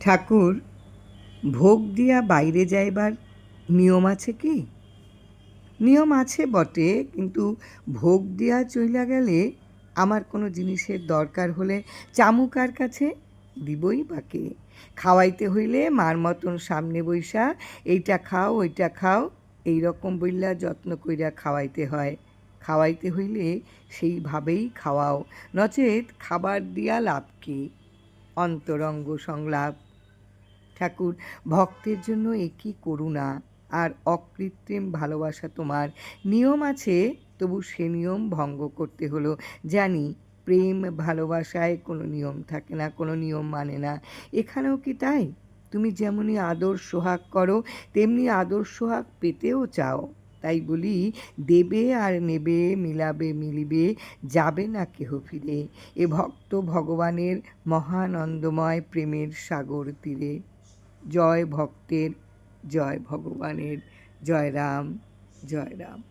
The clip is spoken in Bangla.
ঠাকুর, ভোগ দিয়া বাইরে যাইবার নিয়ম আছে কি? নিয়ম আছে বটে, কিন্তু ভোগ দিয়া চইলা গেলে আমার কোনো জিনিসের দরকার হলে চামুকার কাছে দিবই বাকে। খাওয়াইতে হইলে মার মতন সামনে বইসা, এইটা খাও, ওইটা খাও, এই রকম বইলা যত্ন কইরা খাওয়াইতে হয়। খাওয়াইতে হইলে সেইভাবেই খাওয়াও, নচেত খাবার দিয়া লাভ কি? অন্তরঙ্গ সংলাপ। ঠাকুর, ভক্তের জন্য একই করুণা? আর অকৃত্রিম ভালোবাসা তোমার। নিয়ম আছে, তবু সে নিয়ম ভঙ্গ করতে হলো। জানি, প্রেম ভালোবাসায় কোনো নিয়ম থাকে না, কোনো নিয়ম মানে না। এখানেও কি তাই? তুমি যেমনই আদর সোহাগ করো, তেমনি আদর সোহাগ পেতেও চাও। তাই বলি, দেবে আর নেবে, মিলাবে, মিলিবে, যাবে না কেহ ফিরে। এ ভক্ত ভগবানের মহানন্দময় প্রেমের সাগর তীরে। জয় ভক্তের জয় ভগবানের জয় রাম জয় রাম।